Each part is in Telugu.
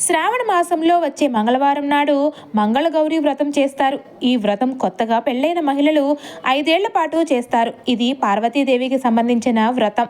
శ్రావణ మాసంలో వచ్చే మంగళవారం నాడు మంగళగౌరి వ్రతం చేస్తారు. ఈ వ్రతం కొత్తగా పెళ్ళైన మహిళలు ఐదేళ్ళ పాటు చేస్తారు. ఇది పార్వతీదేవికి సంబంధించిన వ్రతం.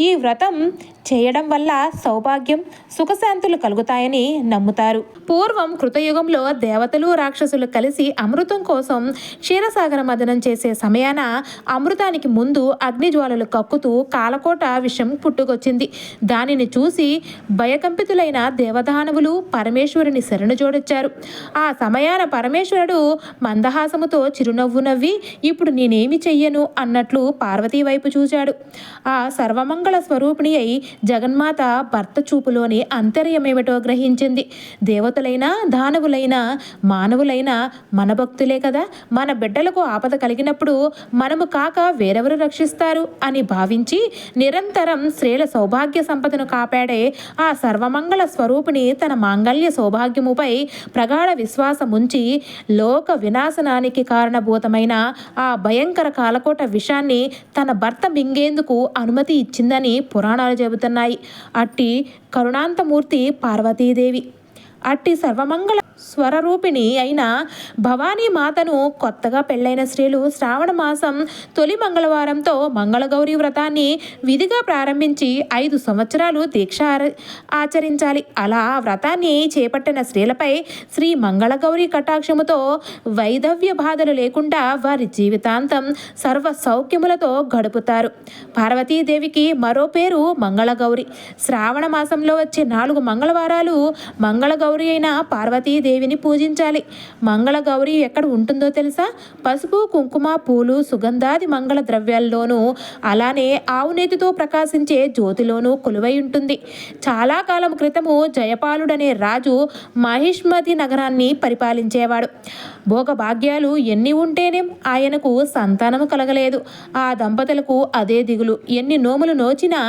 ఈ వ్రతం చేయడం వల్ల సౌభాగ్యం సుఖశాంతులు కలుగుతాయని నమ్ముతారు. పూర్వం కృతయుగంలో దేవతలు రాక్షసులు కలిసి అమృతం కోసం క్షీరసాగర మదనం చేసే సమయాన అమృతానికి ముందు అగ్నిజ్వాలలు కక్కుతూ కాలకోట విషం పుట్టుకొచ్చింది. దానిని చూసి భయకంపితులైన దేవదానవులు పరమేశ్వరుని శరణు జోడొచ్చారు. ఆ సమయాన పరమేశ్వరుడు మందహాసముతో చిరునవ్వు నవ్వి ఇప్పుడు నేనేమి చెయ్యను? అన్నట్లు పార్వతీ వైపు చూశాడు. ఆ సర్వమంగళ స్వరూపిణి అయి జగన్మాత భర్త చూపులోని అంతర్యమేమిటో గ్రహించింది. దేవతలైనా దానవులైనా మానవులైనా మన భక్తులే కదా. మన బిడ్డలకు ఆపద కలిగినప్పుడు మనము కాక వేరెవరు రక్షిస్తారు అని భావించి నిరంతరం స్త్రీల సౌభాగ్య సంపదను కాపాడే ఆ సర్వమంగళ స్వరూపిణి తన మాంగళ్య సౌభాగ్యముపై ప్రగాఢ విశ్వాసముంచి లోక వినాశనానికి కారణభూతమైన ఆ భయంకర కాలకోట విషాన్ని తన భర్త మింగేందుకు అనుమతి ఇచ్చిందని పురాణాలు చెబుతున్నాయి. అట్టి కరుణాంతమూర్తి పార్వతీదేవి. అట్టి సర్వమంగళ స్వరరూపిణి అయిన భవానీ మాతను కొత్తగా పెళ్ళైన స్త్రీలు శ్రావణ మాసం తొలి మంగళవారంతో మంగళగౌరి వ్రతాన్ని విధిగా ప్రారంభించి ఐదు సంవత్సరాలు దీక్ష ఆచరించాలి. అలా ఆ వ్రతాన్ని చేపట్టిన స్త్రీలపై శ్రీ మంగళగౌరి కటాక్షముతో వైధవ్య బాధలు లేకుండా వారి జీవితాంతం సర్వ సౌఖ్యములతో గడుపుతారు. పార్వతీదేవికి మరో పేరు మంగళగౌరి. శ్రావణ మాసంలో వచ్చే నాలుగు మంగళవారాలు మంగళగౌరి అయిన దేవిని పూజించాలి. మంగళగౌరి ఎక్కడ ఉంటుందో తెలుసా? పసుపు కుంకుమ పూలు సుగంధాది మంగళ ద్రవ్యాల్లోనూ అలానే ఆవునేతితో ప్రకాశించే జ్యోతిలోనూ కొలువై ఉంటుంది. చాలా కాలం క్రితము జయపాలుడనే రాజు మహిష్మతి నగరాన్ని పరిపాలించేవాడు. భోగభాగ్యాలు ఎన్ని ఉంటేనేం ఆయనకు సంతానము కలగలేదు. ఆ దంపతులకు అదే దిగులు. ఎన్ని నోములు నోచినా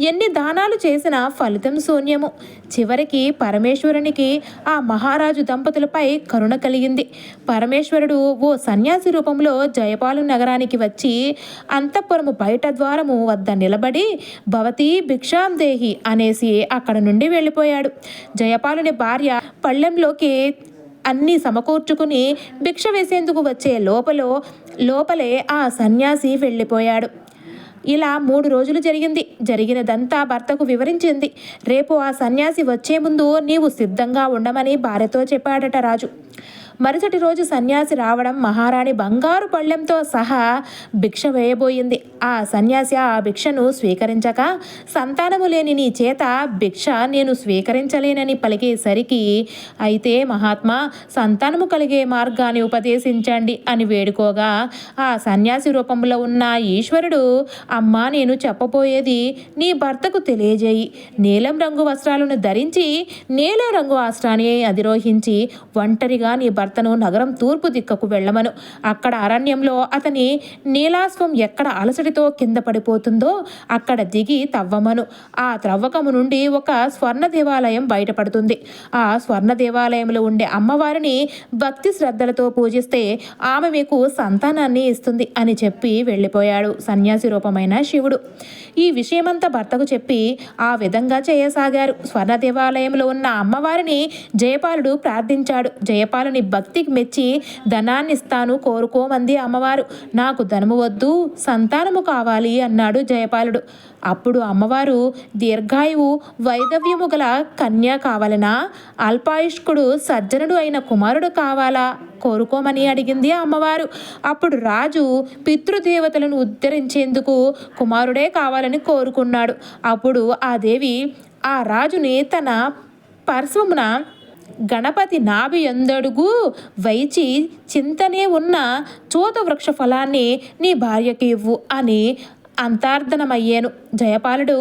ఎన్ని దానాలు చేసినా ఫలితం శూన్యము. చివరికి పరమేశ్వరునికి ఆ మహారాజు దంపతులపై కరుణ కలిగింది. పరమేశ్వరుడు ఓ సన్యాసి రూపంలో జయపాలు నగరానికి వచ్చి అంతఃపురము బయట ద్వారము వద్ద నిలబడి భవతి భిక్షాం దేహి అనేసి అక్కడ నుండి వెళ్ళిపోయాడు. జయపాలుని భార్య పళ్ళెంలోకి అన్నీ సమకూర్చుకుని భిక్ష వేసేందుకు వచ్చే లోపల లోపలే ఆ సన్యాసి వెళ్ళిపోయాడు. ఇలా మూడు రోజులు జరిగింది. జరిగినదంతా భర్తకు వివరించింది. రేపు ఆ సన్యాసి వచ్చే ముందు నీవు సిద్ధంగా ఉండమని భార్యతో చెప్పాడట రాజు. మరుసటి రోజు సన్యాసి రావడం మహారాణి బంగారు పళ్ళెంతో సహా భిక్ష వేయబోయింది. ఆ సన్యాసి ఆ భిక్షను స్వీకరించక సంతానము లేని నీ చేత భిక్ష నేను స్వీకరించలేనని పలికేసరికి అయితే మహాత్మా సంతానము కలిగే మార్గాన్ని ఉపదేశించండి అని వేడుకోగా ఆ సన్యాసి రూపంలో ఉన్న ఈశ్వరుడు అమ్మా నేను చెప్పబోయేది నీ భర్తకు తెలియజేయి. నీలం రంగు వస్త్రాలను ధరించి నీలం రంగు వస్త్రాన్ని అధిరోహించి ఒంటరిగా నీ భర్త భర్తను నగరం తూర్పు దిక్కకు వెళ్ళమను. అక్కడ అరణ్యంలో అతని నీలాస్వం ఎక్కడ అలసటితో కింద పడిపోతుందో అక్కడ దిగి తవ్వమను. ఆ త్రవ్వకము నుండి ఒక స్వర్ణ దేవాలయం బయటపడుతుంది. ఆ స్వర్ణ దేవాలయంలో ఉండే అమ్మవారిని భక్తి శ్రద్ధలతో పూజిస్తే ఆమె మీకు సంతానాన్ని ఇస్తుంది అని చెప్పి వెళ్ళిపోయాడు సన్యాసి రూపమైన శివుడు. ఈ విషయమంతా భర్తకు చెప్పి ఆ విధంగా చేయసాగారు. స్వర్ణ దేవాలయంలో ఉన్న అమ్మవారిని జయపాలుడు ప్రార్థించాడు. జయపాలుని భక్తికి మెచ్చి ధనాన్ని ఇస్తాను కోరుకోమంది అమ్మవారు. నాకు ధనము వద్దు సంతానము కావాలి అన్నాడు జయపాలుడు. అప్పుడు అమ్మవారు దీర్ఘాయువు వైదవ్యము గల కన్య కావాలనా? అల్పాయుష్కుడు సజ్జనుడు అయిన కుమారుడు కావాలా? కోరుకోమని అడిగింది అమ్మవారు. అప్పుడు రాజు పితృదేవతలను ఉద్ధరించేందుకు కుమారుడే కావాలని కోరుకున్నాడు. అప్పుడు ఆ దేవి ఆ రాజుని తన పర్శ్వమున గణపతి నాభి ఎందడుగు వైచి చింతనే ఉన్న చూత వృక్ష ఫలాన్ని నీ భార్యకి ఇవ్వు అని అంతార్థనమయ్యాను జయపాలుడు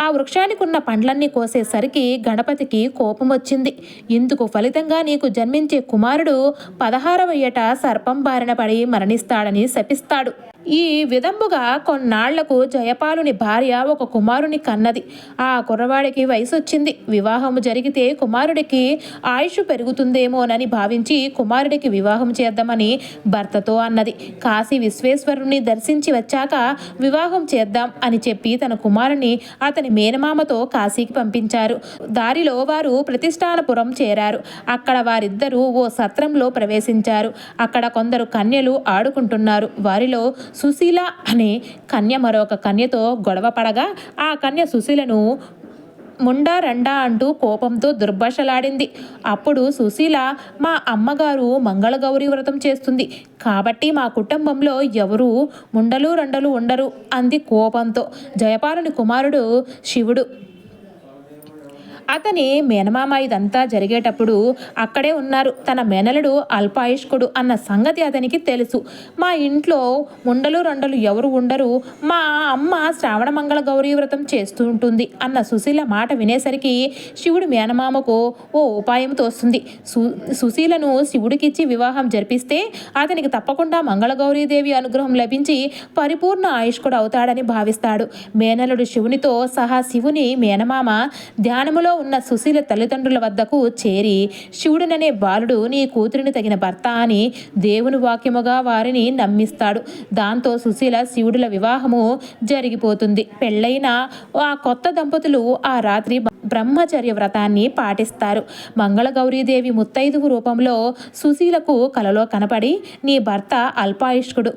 ఆ వృక్షానికి ఉన్న పండ్లన్నీ కోసేసరికి గణపతికి కోపం వచ్చింది. ఇందుకు ఫలితంగా నీకు జన్మించే కుమారుడు పదహారవ ఏట సర్పం బారిన పడి మరణిస్తాడని శపిస్తాడు. ఈ విధముగా కొన్నాళ్ళకు జయపాలుని భార్య ఒక కుమారుని కన్నది. ఆ కుర్రవాడికి వయసు వచ్చింది వివాహము జరిగితే కుమారుడికి ఆయుష్ పెరుగుతుందేమోనని భావించి కుమారుడికి వివాహం చేద్దామని భర్తతో అన్నది. కాశీ విశ్వేశ్వరుని దర్శించి వచ్చాక వివాహం చేద్దాం అని చెప్పి తన కుమారుని అతని మేనమామతో కాశీకి పంపించారు. దారిలో వారు ప్రతిష్టానపురం చేరారు. అక్కడ వారిద్దరూ ఓ సత్రంలో ప్రవేశించారు. అక్కడ కొందరు కన్యలు ఆడుకుంటున్నారు. వారిలో సుశీల అనే కన్య మరొక కన్యతో గొడవ పడగా ఆ కన్య సుశీలను ముండా రండా అంటూ కోపంతో దుర్భాషలాడింది. అప్పుడు సుశీల మా అమ్మగారు మంగళగౌరి వ్రతం చేస్తుంది. కాబట్టి మా కుటుంబంలో ఎవరు ముండలు రండలు ఉండరు అంది కోపంతో. జయపాలుని కుమారుడు శివుడు. అతని మేనమామ ఇదంతా జరిగేటప్పుడు అక్కడే ఉన్నారు. తన మేనలుడు అల్పాయుష్కుడు అన్న సంగతి అతనికి తెలుసు. మా ఇంట్లో ఉండలు రెండలు ఎవరు ఉండరు. మా అమ్మ శ్రావణ మంగళ గౌరీ వ్రతం చేస్తూ ఉంటుంది అన్న సుశీల మాట వినేసరికి శివుడు మేనమామకు ఓ ఉపాయం తోస్తుంది. సు సుశీలను శివుడికిచ్చి వివాహం జరిపిస్తే అతనికి తప్పకుండా మంగళగౌరీదేవి అనుగ్రహం లభించి పరిపూర్ణ ఆయుష్కుడు అవుతాడని భావిస్తాడు. మేనలుడు శివునితో సహా శివుని మేనమామ ధ్యానములో ఉన్న సుశీల తల్లిదండ్రుల వద్దకు చేరి శివుడననే బాలుడు నీ కూతురిని తగిన భర్త అని దేవుని వాక్యముగా వారిని నమ్మిస్తాడు. దాంతో సుశీల శివుడుల వివాహము జరిగిపోతుంది. పెళ్ళైన ఆ కొత్త దంపతులు ఆ రాత్రి బ్రహ్మచర్య వ్రతాన్ని పాటిస్తారు. మంగళగౌరీదేవి ముత్తైదువు రూపంలో సుశీలకు కలలో కనపడి నీ భర్త అల్పాయుష్కుడు.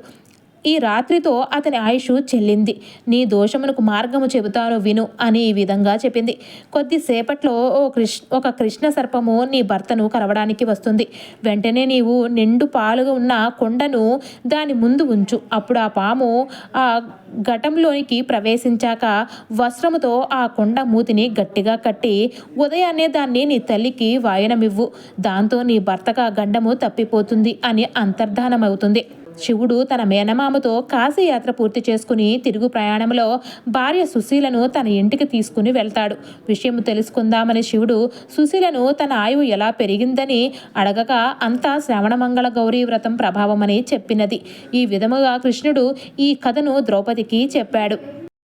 ఈ రాత్రితో అతని ఆయుష్ చెల్లింది. నీ దోషమునకు మార్గము చెబుతాను విను అని ఈ విధంగా చెప్పింది. కొద్దిసేపట్లో ఓ కృష్ణ ఒక కృష్ణ సర్పము నీ భర్తను కరవడానికి వస్తుంది. వెంటనే నీవు నిండు పాలుగా ఉన్న కొండను దాని ముందు ఉంచు. అప్పుడు ఆ పాము ఆ ఘటంలోనికి ప్రవేశించాక వస్త్రముతో ఆ కొండ మూతిని గట్టిగా కట్టి ఉదయాన్నే దాన్ని నీ తల్లికి వాయనమివ్వు. దాంతో నీ భర్తకు ఆ గండము తప్పిపోతుంది అని అంతర్ధానమవుతుంది. శివుడు తన మేనమామతో కాశీయాత్ర పూర్తి చేసుకుని తిరుగు ప్రయాణంలో భార్య సుశీలను తన ఇంటికి తీసుకుని వెళ్తాడు. విషయం తెలుసుకుందామని శివుడు సుశీలను తన ఆయువు ఎలా పెరిగిందని అడగగా అంతా శ్రవణమంగళ గౌరీ వ్రతం ప్రభావమని చెప్పినది. ఈ విధముగా కృష్ణుడు ఈ కథను ద్రౌపదికి చెప్పాడు.